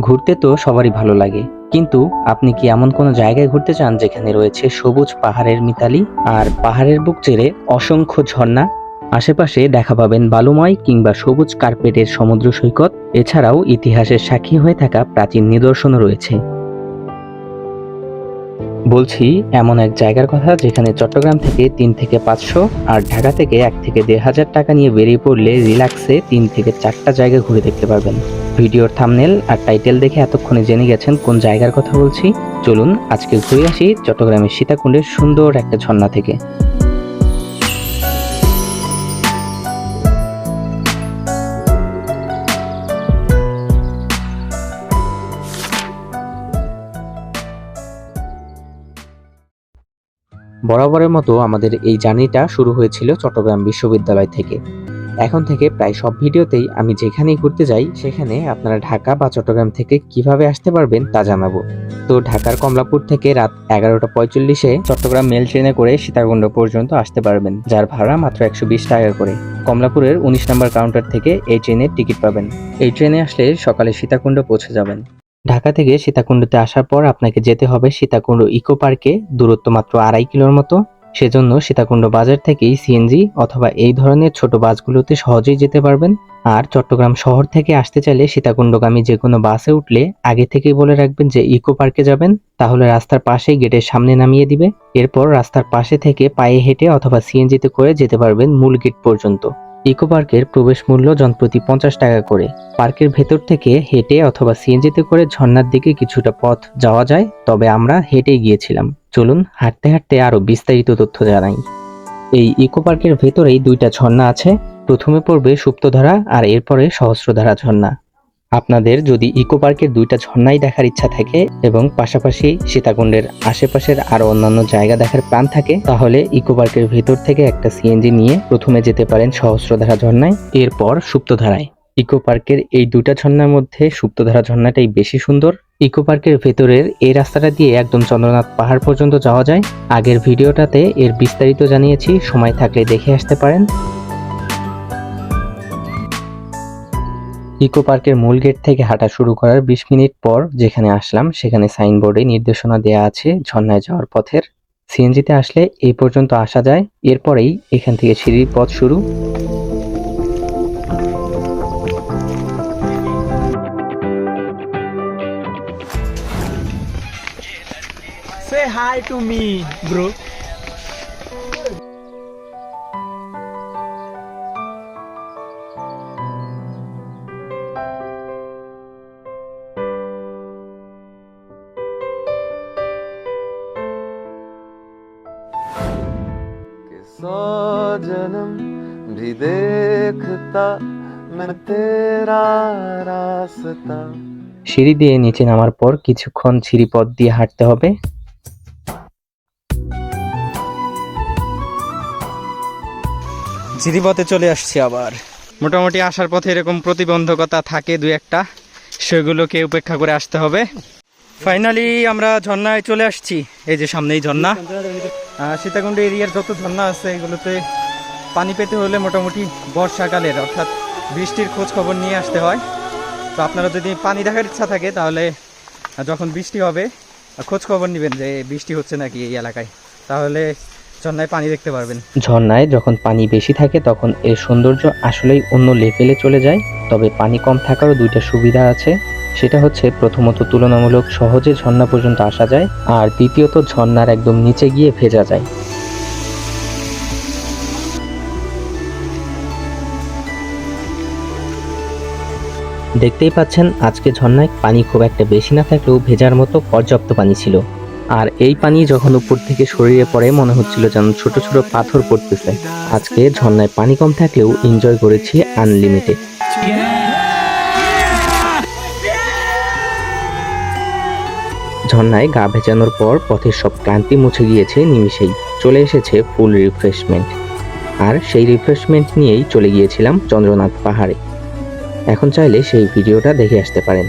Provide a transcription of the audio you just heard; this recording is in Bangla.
ঘুরতে তো সবারই ভালো লাগে, কিন্তু আপনি কি এমন কোনো জায়গায় ঘুরতে চান যেখানে রয়েছে সবুজ পাহাড়ের মিতালি আর পাহাড়ের বুক চেড়ে অসংখ্য ঝর্ণা? আশেপাশে দেখা পাবেন বালুময় কিংবা সবুজ কার্পেটের সমুদ্র সৈকত, এছাড়াও ইতিহাসের সাক্ষী হয়ে থাকা প্রাচীন নিদর্শনও রয়েছে। বলছি, এমন এক জায়গার কথা যেখানে চট্টগ্রাম থেকে তিন থেকে পাঁচশো আর ঢাকা থেকে এক থেকে দেড় হাজার টাকা নিয়ে বেরিয়ে পড়লে রিল্যাক্সে তিন থেকে চারটা জায়গা ঘুরে দেখতে পারবেন। ভিডিওর থামনেল আর টাইটেল দেখে এতক্ষণে জেনে গেছেন কোন জায়গার কথা বলছি। চলুন আজকে ঘুরে আসি চট্টগ্রামের সীতাকুণ্ডের সুন্দর একটা ঝর্ণা থেকে। বরাবরের মতো আমাদের এই জার্নিটা শুরু হয়েছিল চট্টগ্রাম বিশ্ববিদ্যালয় থেকে। এখন থেকে প্রায় সব ভিডিওতেই আমি যেখানেই ঘুরতে যাই, সেখানে আপনারা ঢাকা বা চট্টগ্রাম থেকে কীভাবে আসতে পারবেন তা জানাব। তো ঢাকার কমলাপুর থেকে রাত এগারোটা পঁয়তাল্লিশে চট্টগ্রাম মেল ট্রেনে করে সীতাকুণ্ড পর্যন্ত আসতে পারবেন, যার ভাড়া মাত্র একশো বিশ টাকা করে। কমলাপুরের উনিশ নম্বর কাউন্টার থেকে এই ট্রেনের টিকিট পাবেন। এই ট্রেনে আসলে সকালে সীতাকুণ্ড পৌঁছে যাবেন। ঢাকা থেকে সীতাকুণ্ডতে আসার পর আপনাকে যেতে হবে সীতাকুণ্ড ইকো পার্কে, দূরত্ব মাত্র আড়াই কিলোর মতো। সেজন্য সীতাকুণ্ড বাজার থেকেই সিএনজি অথবা এই ধরনের ছোট বাসগুলোতে সহজেই যেতে পারবেন। আর চট্টগ্রাম শহর থেকে আসতে চাইলে সীতাকুণ্ডগামী যে কোনো বাসে উঠলে আগে থেকেই বলে রাখবেন যে ইকো পার্কে যাবেন, তাহলে রাস্তার পাশেই গেটের সামনে নামিয়ে দিবে। এরপর রাস্তার পাশে থেকে পায়ে হেঁটে অথবা সিএনজিতে করে যেতে পারবেন মূল গেট পর্যন্ত। ইকো পার্কের প্রবেশ মূল্য জনপ্রতি পঞ্চাশ টাকা করে। পার্কের ভেতর থেকে হেঁটে অথবা সিএনজিতে করে ঝর্নার দিকে কিছুটা পথ যাওয়া যায়, তবে আমরা হেঁটে গিয়েছিলাম। চলুন হাঁটতে হাঁটতে আরও বিস্তারিত তথ্য জানাই। এই ইকো পার্কের ভেতরেই দুইটা ঝর্ণা আছে। প্রথমে পড়বে সুপ্তধারা আর এরপরে সহস্রধারা ঝর্ণা। আপনাদের যদি ইকো পার্কের দুইটা ঝর্ণাই দেখার ইচ্ছা থাকে এবং পাশাপাশি সীতাকুণ্ডের আশেপাশের আরও অন্যান্য জায়গা দেখার প্ল্যান থাকে, তাহলে ইকো পার্কের ভেতর থেকে একটা সিএনজি নিয়ে প্রথমে যেতে পারেন সহস্রধারা ঝর্ণায়। এরপর সুপ্তধারায়। ইকো পার্কের এই দুটা ঝর্ণার মধ্যে সুপ্তধারা ঝর্ণাটাই বেশি সুন্দর। ইকো পার্কের ভেতরের এই রাস্তাটা দিয়ে একদম চন্দ্রনাথ পাহাড় পর্যন্ত যাওয়া যায়। আগের ভিডিওটাতে এর বিস্তারিত জানিয়েছি, সময় থাকলে দেখে আসতে পারেন। ইকো পার্কের মূল গেট থেকে হাঁটা শুরু করার বিশ মিনিট পর যেখানে আসলাম সেখানে সাইনবোর্ডে নির্দেশনা দেওয়া আছে ঝর্ণায় যাওয়ার পথের। সিএনজিতে আসলে এই পর্যন্ত আসা যায়। এরপরেই এখান থেকে সিঁড়ির পথ শুরু। Say hi to me, bro. सौ जन्म भी देखता मैं तेरा रास्ता সিঁড়ি দিয়ে নিচে নামার পর কিছুক্ষণ সিঁড়ি পথ দিয়ে হাঁটতে হবে জিরিপথে চলে আসছি আবার মোটামুটি আসার পথে এরকম প্রতিবন্ধকতা থাকে দুই একটা সেগুলোকে উপেক্ষা করে আসতে হবে ফাইনালি আমরা ঝর্ণায় চলে আসছি। এই যে সামনেই ঝর্ণা। সীতাকুণ্ড এরিয়ার যত ঝর্ণা আছে, এগুলোতে পানি পেতে হলে মোটামুটি বর্ষাকালের, অর্থাৎ বৃষ্টির খোঁজ খবর নিয়ে আসতে হয়। তো আপনারা যদি পানি দেখার ইচ্ছা থাকে, তাহলে যখন বৃষ্টি হবে খোঁজ খবর নেবেন যে বৃষ্টি হচ্ছে নাকি এই এলাকায়। তাহলে ঝর্ণায় পানি দেখতে পারবেন। ঝর্ণায় যখন পানি বেশি থাকে, তখন এর সৌন্দর্য আসলেই অন্য লেভেলে চলে যায়। তবে পানি কম থাকারও দুইটা সুবিধা আছে। সেটা হচ্ছে, প্রথমত তুলনামূলক সহজে ঝর্ণা পর্যন্ত আসা যায়, আর দ্বিতীয়ত ঝর্ণার একদম নিচে গিয়ে ভেজা যায়। দেখতেই পাচ্ছেন, আজকে ঝর্ণায় পানি খুব একটা বেশি না থাকলেও ভেজার মতো পর্যাপ্ত পানি ছিল। আর এই পানি যখন উপর থেকে শরীরে পড়ে, মনে হচ্ছিল যেন ছোট ছোট পাথর পড়তেছে। আজকে ঝর্ণায় পানি কম থাকলেও এনজয় করেছি আনলিমিটেড ঝর্ণায় গা ভেজানোর পর পথের সব ক্লান্তি মুছে গিয়েছে নিমিষেই। চলে এসেছে ফুল রিফ্রেশমেন্ট আর সেই রিফ্রেশমেন্ট নিয়েই চলে গিয়েছিলাম চন্দ্রনাথ পাহাড়ে। এখন চাইলে সেই ভিডিওটা দেখে আসতে পারেন।